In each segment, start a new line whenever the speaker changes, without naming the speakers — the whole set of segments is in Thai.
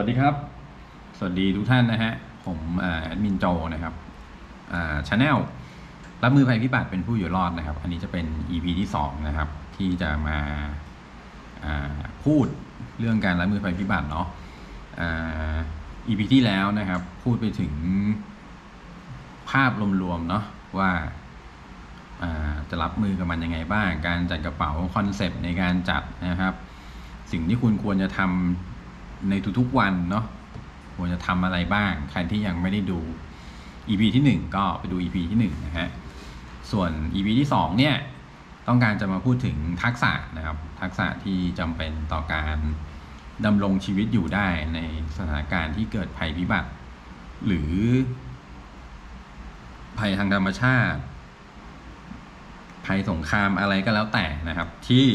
วัสดีครับ สวัสดีทุกท่านนะฮะ ผมแอดมินโจนะครับชาแนลรับมือภัยพิบัติเป็นผู้อยู่รอดนะครับ อันนี้จะเป็น EP ที่สองนะครับ ที่จะมาาพูดเรื่องการรับมือภัยพิบัติเนาะอ่า EP ที่แล้วนะครับ พูดไปถึงภาพรวมๆเนาะว่าอ่าจะรับมือกับมันยังไงบ้าง การจัดกระเป๋าคอนเซปต์ในการจัดนะครับ สิ่งที่คุณควรจะทำ ในทุกๆวันเนาะควรจะทำอะไรบ้าง ใครที่ยังไม่ได้ดู EP ที่ 1 ก็ไปดู EP ที่ 1 นะฮะ ส่วน EP ที่ 2 เนี่ย ต้องการจะมาพูดถึงทักษะนะครับ ทักษะที่จำเป็นต่อการดำรงชีวิตอยู่ได้ในสถานการณ์ที่เกิดภัยพิบัติ หรือ ภัยทางธรรมชาติ ภัยสงครามอะไรก็แล้วแต่นะครับที่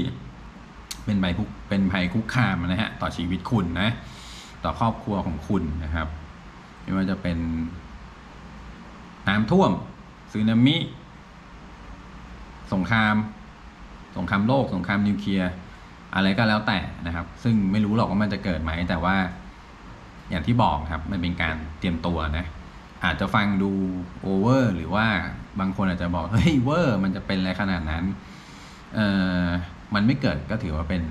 เป็นภัยคุกเป็นภัยคุกคามนะฮะต่อชีวิตคุณนะ ต่อครอบครัวของคุณนะครับไม่ว่าจะเป็นน้ำท่วมสึนามิ สงคราม สงครามโลก สงครามนิวเคลียร์อะไรก็แล้วแต่นะครับ ซึ่งไม่รู้หรอกว่ามันจะเกิดไหม แต่ว่าอย่างที่บอกครับ มันเป็นการเตรียมตัวนะ อาจจะฟังดูโอเวอร์หรือว่าบางคนอาจจะบอก เฮ้ยเวอร์ มันจะเป็นอะไรขนาดนั้น เอ่อ มันไม่เกิดก็ถือว่าเป็น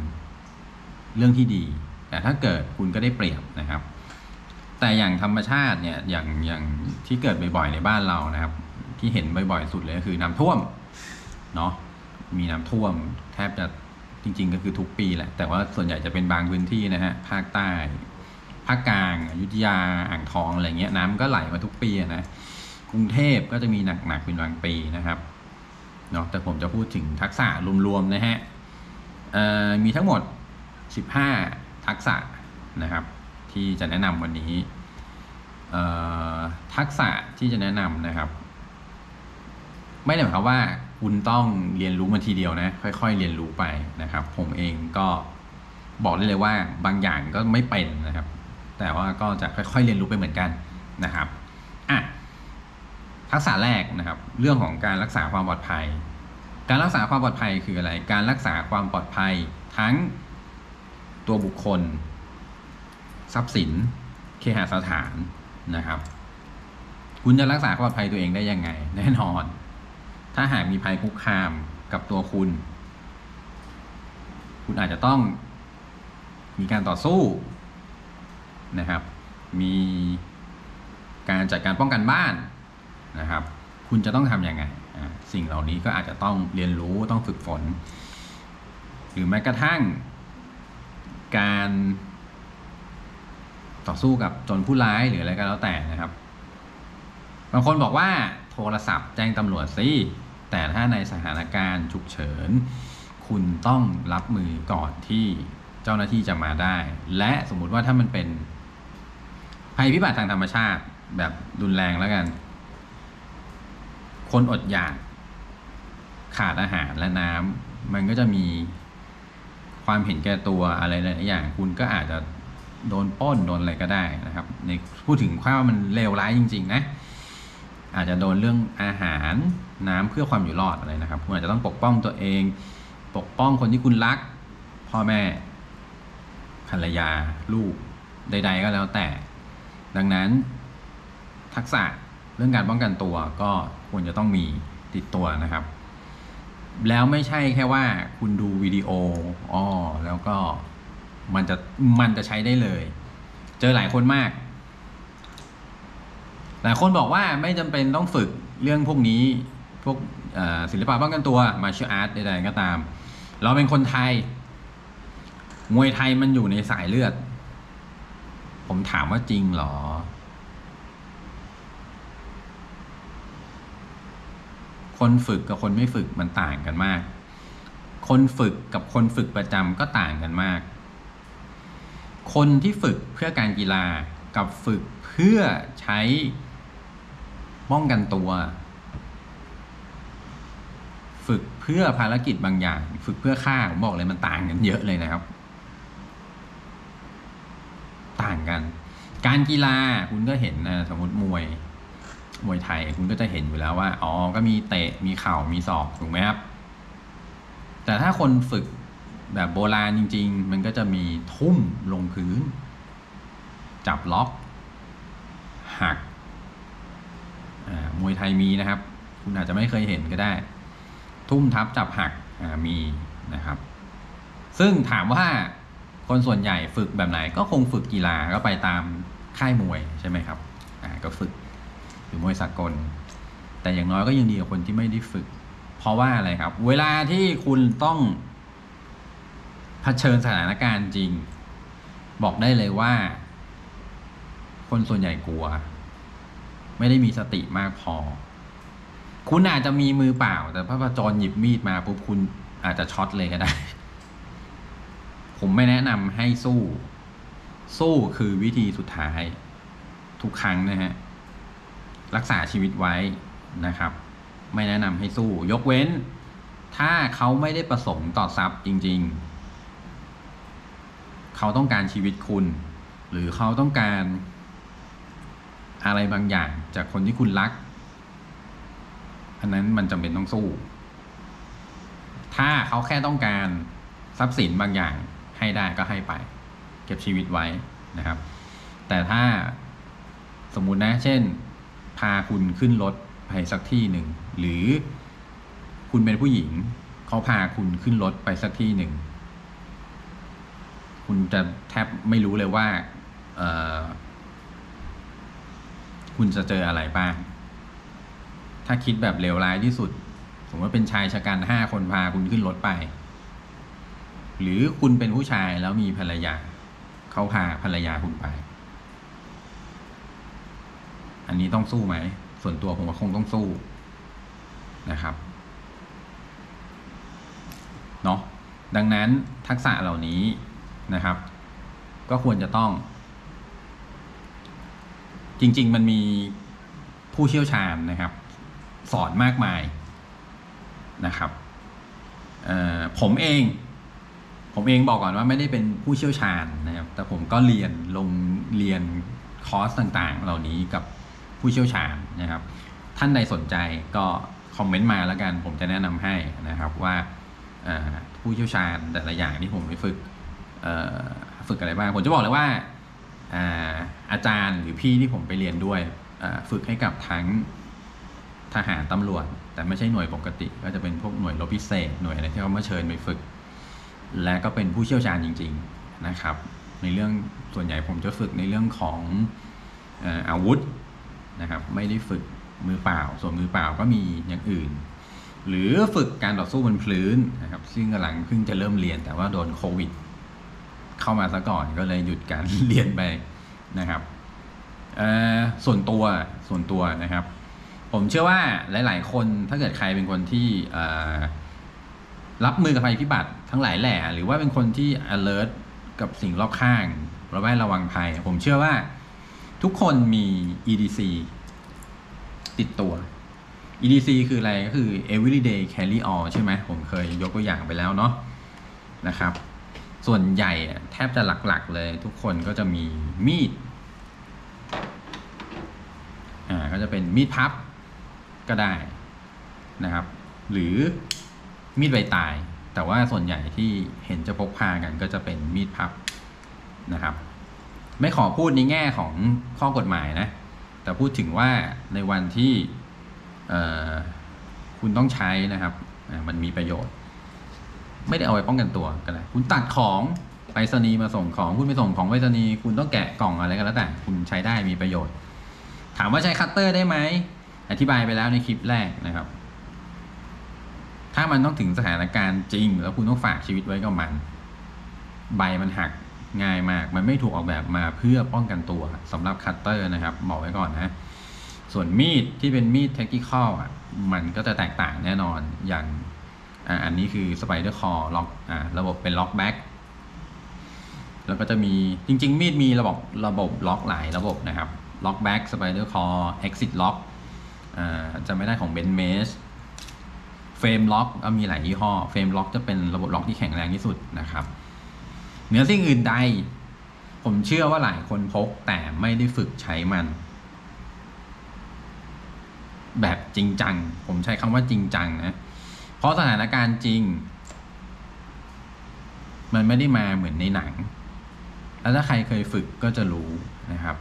เรื่องที่ดี แต่ถ้าเกิดคุณก็ได้เปรียบนะครับ แต่อย่างธรรมชาติเนี่ยอย่างอย่างที่เกิดบ่อยๆในบ้านเรานะครับ ที่เห็นบ่อยๆสุดเลยก็คือน้ำท่วมเนาะมีน้ำท่วมแทบจะจริง ๆ ก็คือทุกปีแหละ แต่ว่าส่วนใหญ่จะเป็นบางพื้นที่นะฮะภาคใต้ภาคกลางอยุธยาอ่างทองอะไรเงี้ยน้ำก็ไหลมาทุกปีอะนะกรุงเทพก็จะมีหนักๆเป็นบางปีนะครับเนาะแต่ผมจะพูดถึงทักษะรวมๆนะฮะ มีทั้งหมด 15 ทักษะนะครับที่จะแนะนำวันนี้ทักษะที่จะแนะนำนะครับ ไม่ได้หมายความว่าคุณต้องเรียนรู้มันทีเดียวนะ ค่อย ๆ เรียนรู้ไปนะครับ ผมเองก็บอกได้เลยว่าบางอย่างก็ไม่เป็นนะครับ แต่ว่าก็จะค่อยๆเรียนรู้ไปเหมือนกันนะครับอะทักษะแรกนะครับ เรื่องของการรักษาความปลอดภัย การรักษาความปลอดภัยคืออะไร การรักษาความปลอดภัยทั้งตัวบุคคล ทรัพย์สิน เคหสถานนะครับ คุณจะรักษาความปลอดภัยตัวเองได้ยังไง แน่นอน ถ้าหากมีภัยคุกคามกับตัวคุณ คุณอาจจะต้องมีการต่อสู้นะครับ มีการจัดการป้องกันบ้านนะครับ คุณจะต้องทำยังไง สิ่งเหล่านี้ก็อาจจะต้องเรียนรู้ต้องฝึกฝน หรือแม้กระทั่ง การต่อสู้กับจรผู้ร้ายหรืออะไรก็แล้วแต่นะครับ บางคนบอกว่าโทรศัพท์แจ้งตำรวจสิแต่ถ้าในสถานการณ์ฉุกเฉิน คุณต้องรับมือก่อนที่เจ้าหน้าที่จะมาได้ และสมมุติว่าถ้ามันเป็นภัยพิบัติทางธรรมชาติแบบรุนแรงแล้วกัน คนอดอยาก ขาดอาหารและน้ำมันก็จะมีความเห็นแก่ตัวอะไรหลายอย่าง คุณก็อาจจะโดนป้นโดนอะไรก็ได้นะครับ ในพูดถึงว่ามันเลวร้ายจริง ๆ นะ อาจจะโดนเรื่องอาหารน้ำเพื่อความอยู่รอดอะไรนะครับ คุณอาจจะต้องปกป้องตัวเอง ปกป้องคนที่คุณรัก พ่อแม่ภรรยาลูกใด ๆ ก็แล้วแต่ ดังนั้นทักษะ เรื่องการป้องกันตัวก็ควรจะต้องมีติดตัวนะครับ แล้วไม่ใช่แค่ว่าคุณดูวิดีโออ๋อแล้วก็มันจะมันจะใช้ได้เลย เจอหลายคนมาก หลายคนบอกว่าไม่จำเป็นต้องฝึกเรื่องพวกนี้พวกศิลปะป้องกันตัว martial art ใดๆก็ตาม เราเป็นคนไทย มวยไทยมันอยู่ในสายเลือด ผมถามว่าจริงเหรอ คนฝึกกับคนไม่ฝึกมันต่างกันมาก คนฝึกกับคนฝึกประจำก็ต่างกันมาก คนที่ฝึกเพื่อการกีฬากับฝึกเพื่อใช้ป้องกันตัว ฝึกเพื่อภารกิจบางอย่าง ฝึกเพื่อฆ่าผมบอกเลยมันต่างกันเยอะเลยนะครับ ต่างกัน การกีฬาคุณก็เห็นนะสมมติมวย มวยไทยคุณก็จะเห็นอยู่แล้วว่าอ๋อก็มีเตะมีเข่ามีศอกถูกไหมครับ แต่ถ้าคนฝึกแบบโบราณจริง ๆ มันก็จะมีทุ่มลงพื้น จับล็อก หักมวยไทยมีนะครับ คุณอาจจะไม่เคยเห็นก็ได้ ทุ่มทับจับหักมีนะครับ ซึ่งถามว่าคนส่วนใหญ่ฝึกแบบไหนก็คงฝึกกีฬาก็ไปตามค่ายมวยใช่ไหมครับก็ฝึก รือมวยสากล แต่อย่างน้อยก็ยังดีกว่าคนที่ไม่ได้ฝึก เพราะว่าอะไรครับ เวลาที่คุณต้องเผชิญสถานการณ์จริง บอกได้เลยว่า คนส่วนใหญ่กลัว ไม่ได้มีสติมากพอ คุณอาจจะมีมือเปล่า แต่พระประจรหยิบมีดมาปุ๊บคุณอาจจะช็อตเลยก็ได้ ผมไม่แนะนำให้สู้ สู้คือวิธีสุดท้าย ทุกครั้งนะฮะ รักษาชีวิตไว้นะครับ ไม่แนะนำให้สู้ ยกเว้น ถ้าเขาไม่ได้ประสงค์ต่อทรัพย์จริง ๆ เขาต้องการชีวิตคุณ หรือเขาต้องการ อะไรบางอย่างจากคนที่คุณรัก อันนั้นมันจำเป็นต้องสู้ ถ้าเขาแค่ต้องการทรัพย์สินบางอย่างให้ได้ก็ให้ไป เก็บชีวิตไว้นะครับ แต่ถ้าสมมุตินะ เช่น พาคุณขึ้นรถไปสักที่หนึ่ง หรือคุณเป็นผู้หญิง เขาพาคุณขึ้นรถไปสักที่หนึ่ง คุณจะแทบไม่รู้เลยว่าเออคุณจะเจออะไรบ้าง ถ้าคิดแบบเลวร้ายที่สุด สมมติว่าเป็นชายชะกันห้าคนพาคุณขึ้นรถไป หรือคุณเป็นผู้ชายแล้วมีภรรยา เขาพาภรรยาคุณไป อันนี้ ต้องสู้ไหม ส่วนตัวผมว่าคงต้องสู้นะครับเนาะดังนั้นทักษะเหล่านี้นะครับ ก็ควรจะต้อง จริง ๆ มันมีผู้เชี่ยวชาญนะครับ สอนมากมายนะครับผมเอง ผมเองบอกก่อนว่าไม่ได้เป็นผู้เชี่ยวชาญนะครับ แต่ผมก็เรียนลงเรียนคอร์สต่างๆ เหล่านี้กับ ผู้เชี่ยวชาญนะครับ ท่านใดสนใจก็คอมเมนต์มาแล้วกันผมจะแนะนำให้นะครับว่าผู้เชี่ยวชาญแต่ละอย่างที่ผมไปฝึกฝึกอะไรบ้างผมจะบอกเลยว่าอาอาจารย์หรือพี่ที่ผมไปเรียนด้วยฝึกให้กับทั้งทหารตำรวจ แต่ไม่ใช่หน่วยปกติ ก็จะเป็นพวกหน่วยรบพิเศษหน่วยอะไรที่เขามาเชิญไปฝึก และก็เป็นผู้เชี่ยวชาญจริง ๆนะครับ ในเรื่องส่วนใหญ่ผมจะฝึกในเรื่องของอ่ออาวุธ นะครับ ไม่ได้ฝึกมือเปล่า ส่วนมือเปล่าก็มีอย่างอื่น หรือฝึกการต่อสู้บนพื้นนะครับ ซึ่งกำลังเพิ่งจะเริ่มเรียนแต่ว่าโดนโควิด เข้ามาซะก่อนก็เลยหยุดการเรียนไปนะครับส่วนตัวส่วนตัวนะครับ ผมเชื่อว่าหลาย ๆ คนถ้าเกิดใครเป็นคนที่รับมือกับภัยพิบัติทั้งหลายแหล่หรือว่าเป็นคนที่ alert กับสิ่งรอบข้างระแวดระวังภัย ผมเชื่อว่า ทุกคนมี EDC ติดตัว EDC คืออะไรก็คือ everyday carry all ใช่ไหมผมเคยยกตัวอย่างไปแล้วเนาะนะครับ ส่วนใหญ่แทบจะหลักๆเลย ทุกคนก็จะมีมีดอ่าก็จะเป็นมีดพับก็ได้นะครับ หรือมีดใบตาย แต่ว่าส่วนใหญ่ที่เห็นจะพกพากันก็จะเป็นมีดพับนะครับ ไม่ขอพูดในแง่ของข้อกฎหมายนะ แต่พูดถึงว่าในวันที่คุณต้องใช้นะครับ มันมีประโยชน์ ไม่ได้เอาไว้ป้องกันตัวก็ได้คุณตัดของไปรษณีย์มาส่งของคุณไปส่งของไปรษณีย์คุณต้องแกะกล่องอะไรก็แล้วแต่คุณใช้ได้มีประโยชน์ ถามว่าใช้คัตเตอร์ได้ไหมอธิบายไปแล้วในคลิปแรกนะครับ ถ้ามันต้องถึงสถานการณ์จริง แล้วคุณต้องฝากชีวิตไว้กับมัน ใบมันหัก ง่ายมาก มันไม่ถูกออกแบบมาเพื่อป้องกันตัวสำหรับคัตเตอร์นะครับบอกไว้ก่อนนะส่วนมีดที่เป็นมีดเทคนิคอลอะมันก็จะแตกต่างแน่นอนอย่างอันนี้คือสไปเดอร์คอล็อกอ่าระบบเป็นล็อกแบ็กแล้วก็จะมีจริง ๆ มีดมีระบบระบบล็อกหลายระบบนะครับล็อกแบ็กสไปเดอร์คอ exit lock อ่าจะไม่ได้ของเบนเมสเฟรมล็อกก็มีหลายยี่ห้อเฟรมล็อกจะเป็นระบบล็อกที่แข็งแรงที่สุดนะครับ เหนือสิ่งอื่นใด ผมเชื่อว่าหลายคนพกแต่ไม่ได้ฝึกใช้มัน แบบจริงจัง ผมใช้คำว่าจริงจังนะ เพราะสถานการณ์จริง มันไม่ได้มาเหมือนในหนัง แล้วถ้าใครเคยฝึกก็จะรู้นะครับ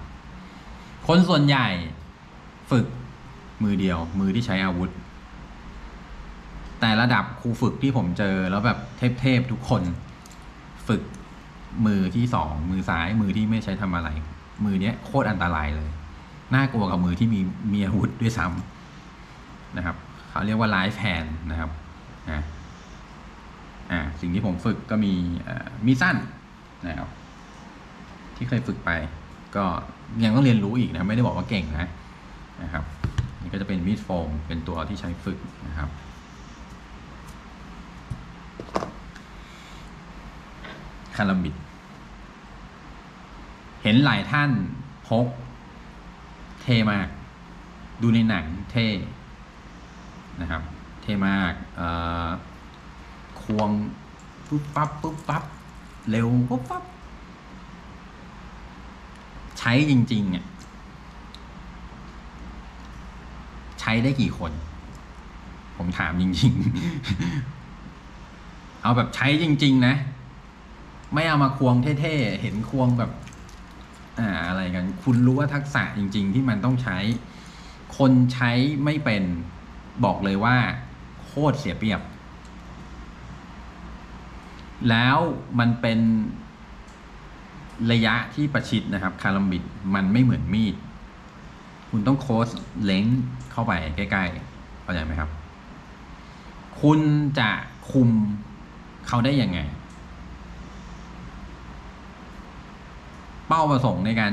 คนส่วนใหญ่ฝึกมือเดียว มือที่ใช้อาวุธ แต่ระดับครูฝึกที่ผมเจอแล้วแบบเทพๆทุกคน ฝึก มือที่สองมือซ้ายมือที่ไม่ใช้ทำอะไร มือเนี้ยโคตรอันตรายเลย น่ากลัวกับมือที่มีมีอาวุธด้วยซ้ำนะครับเขาเรียกว่าไลฟ์แฮนนะครับนะอ่าสิ่งที่ผมฝึกก็มีอ่อมีสั้นนะครับที่เคยฝึกไป ก็ยังต้องเรียนรู้อีกนะไม่ได้บอกว่าเก่งนะนะครับนี่ก็จะเป็นมีดโฟมเป็นตัวที่ใช้ฝึกนะครับ คาราบิด เห็นหลายท่านพก เทมาก ดูในหนังเท่นะครับ เทมากควงปุ๊บปั๊บปุ๊บปั๊บเร็วปุ๊บปั๊บใช้จริงๆเนี่ยใช้ได้กี่คน ผมถามจริง ๆ เอาแบบใช้จริง ๆ นะ ไม่เอามาควงเท่ๆ เห็นควงแบบ อ่าอะไรกัน คุณรู้ว่าทักษะจริง ๆ ที่มันต้องใช้ คนใช้ไม่เป็นบอกเลยว่า โคตรเสียเปรียบ แล้วมันเป็นระยะที่ประชิดนะครับคารัมบิดมันไม่เหมือนมีด คุณต้องโคสเลนส์เข้าไปใกล้ๆเข้าใจไหมครับ คุณจะคุมเขาได้ยังไง เป้าประสงค์ในการ